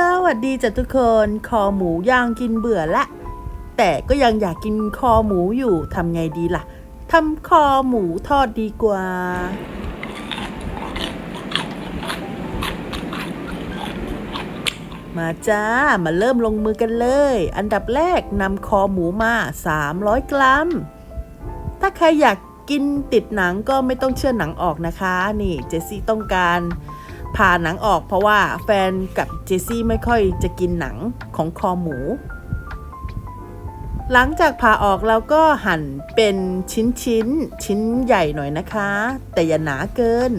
สวัสดีจ้ะทุกคนคอหมูย่างกินเบื่อละ แต่ก็ยังอยากกินคอหมูอยู่ทำไงดีล่ะทำคอหมูทอดดีกว่า มาจ้า มาเริ่มลงมือกันเลย อันดับแรกนำคอหมูมา 300 กรัม ถ้าใครอยากกินติดหนังก็ไม่ต้องเชื่อหนังออกนะคะ นี่เจสซี่ต้องการ ผ่าหนังออกเพราะว่าแฟนกับเจสซี่ไม่ค่อยจะกินหนังของคอหมู หลังจากผ่าออกเราก็หั่นเป็นชิ้นชิ้นๆชิ้นใหญ่หน่อยนะคะ แต่อย่าหนาเกิน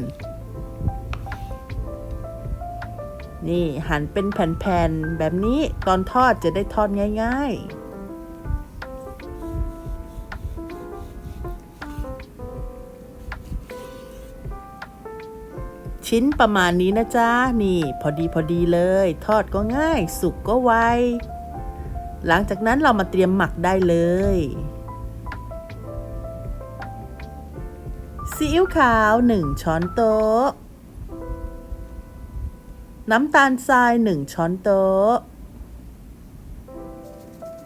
นี่หั่นเป็นแผ่นๆแบบนี้ตอนทอดจะได้ทอดง่าย ๆ ชิ้นประมาณนี้นะจ๊ะ นี่พอดีพอดีเลย ทอดก็ง่าย สุกก็ไว หลังจากนั้นเรามาเตรียมหมักได้เลยซีอิ๊วขาว 1 ช้อนโต๊ะ น้ำตาลทราย 1 ช้อนโต๊ะ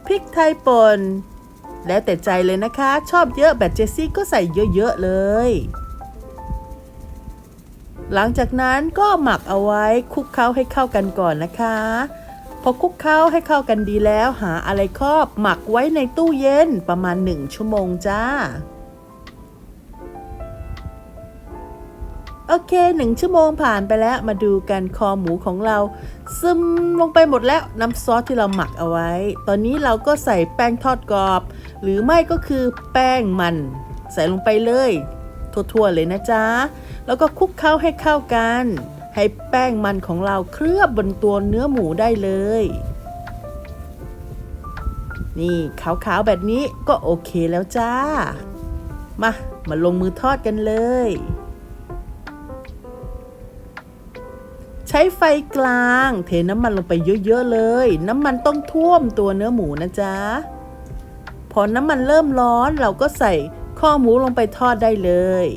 พริกไทยป่น แล้วแต่ใจเลยนะคะ ชอบเยอะแบบเจสซี่ก็ใส่เยอะ ๆ เลย หลังจากนั้นก็หมักเอาไว้คลุกเคล้าให้เข้ากันก่อนนะคะ พอคลุกเคล้าให้เข้ากันดีแล้ว หาอะไรครอบหมักไว้ในตู้เย็นประมาณ 1 ชั่วโมงจ้าโอเคหนึ่งชั่วโมงผ่านไปแล้วมาดูกันคอหมูของเรา ซึมลงไปหมดแล้วน้ำซอสที่เราหมักเอาไว้ ตอนนี้เราก็ใส่แป้งทอดกรอบ หรือไม่ก็คือแป้งมัน ใส่ลงไปเลย ทั่วๆเลยนะจ๊ะ แล้วก็คลุกเคล้าให้เข้ากัน ให้แป้งมันของเราเคลือบบนตัวเนื้อหมูได้เลย นี่ขาวๆแบบนี้ก็โอเคแล้วจ้า มา มาลงมือทอดกันเลย ใช้ไฟกลาง เทน้ำมันลงไปเยอะๆเลย น้ำมันต้องท่วมตัวเนื้อหมูนะจ๊ะ พอน้ำมันเริ่มร้อนเราก็ใส่ ข้อหมูลงไปทอดได้เลย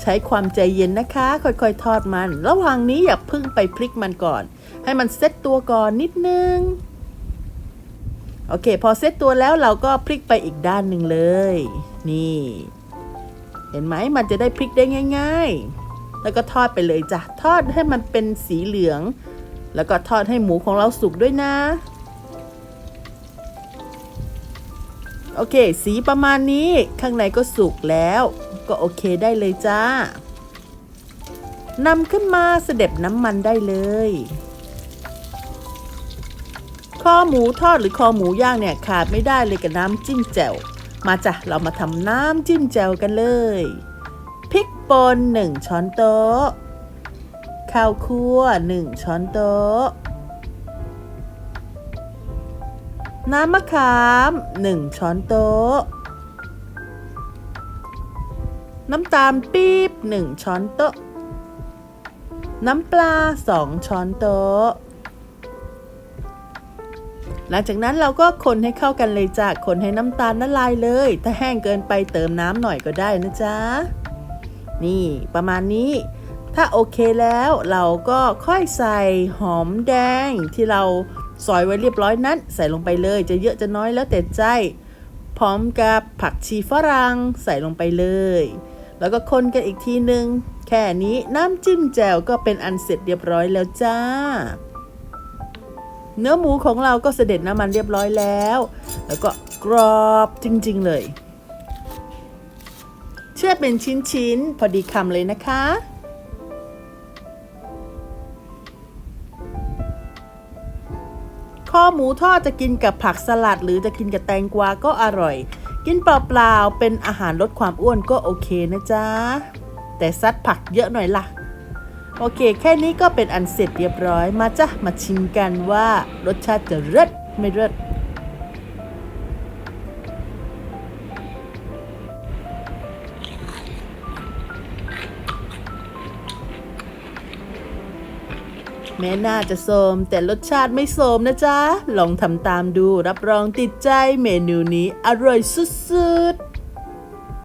ใช้ความใจเย็นนะคะ ค่อยๆ ทอดมัน ระหว่างนี้อย่าเพึ่งไปพลิกมันก่อน ให้มันเซตตัวก่อนนิดนึง โอเค พอเซตตัวแล้วเราก็พลิกไปอีกด้านหนึ่งเลย นี่ เห็นไหมมันจะได้พลิกได้ง่าย ๆ แล้วก็ทอดไปเลยจ้ะ ทอดให้มันเป็นสีเหลือง แล้วก็ทอดให้หมูของเราสุกด้วยนะ โอเค สีประมาณนี้ข้างในก็สุกแล้ว ก็โอเคได้เลยจ้านำขึ้นมาเสด็จน้ำมันได้เลยคอหมูทอดหรือคอหมูย่างเนี่ยขาดไม่ได้เลยกับน้ำจิ้มแจ่วมาจ้ะเรามาทำน้ำจิ้มแจ่วกันเลยพริกป่น1ช้อนโต๊ะข้าวคั่ว1ช้อนโต๊ะ น้ำมะขาม 1 ช้อนโต๊ะ น้ำตาลปี๊บ 1 ช้อนโต๊ะ น้ำปลา 2 ช้อนโต๊ะ หลังจากนั้นเราก็คนให้เข้ากันเลยจ้ะ คนให้น้ำตาลละลายเลย ถ้าแห้งเกินไปเติมน้ำหน่อยก็ได้นะจ๊ะ นี่ประมาณนี้ถ้าโอเคแล้วเราก็ค่อยใส่หอมแดงที่เรา ซอยไว้เรียบร้อยนั้น ใส่ลงไปเลยจะเยอะจะน้อยแล้วแต่ใจ พร้อมกับผักชีฝรั่งใส่ลงไปเลย แล้วก็คนกันอีกทีหนึ่งแค่นี้น้ำจิ้มแจ่วก็เป็นอันเสร็จเรียบร้อยแล้วจ้า เนื้อหมูของเราก็เสด็จน้ำมันเรียบร้อยแล้ว แล้วก็กรอบจริง ๆ เลย เชื่อเป็นชิ้น ๆ พอดีคำเลยนะคะ ข้อหมูทอดจะกินกับผักสลัด หรือจะกินกับแตงกวาก็อร่อย กินเปล่าๆเป็นอาหารลดความอ้วนก็โอเคนะจ๊ะ แต่ซัดผักเยอะหน่อยล่ะ โอเค แค่นี้ก็เป็นอันเสร็จเรียบร้อยมาจ้ะมาชิมกันว่ารสชาติจะเลิศไม่เลิศ แม้น่าจะโสมแต่รสชาติไม่โสมนะจ๊ะ ลองทำตามดูรับรองติดใจเมนูนี้อร่อยสุดๆ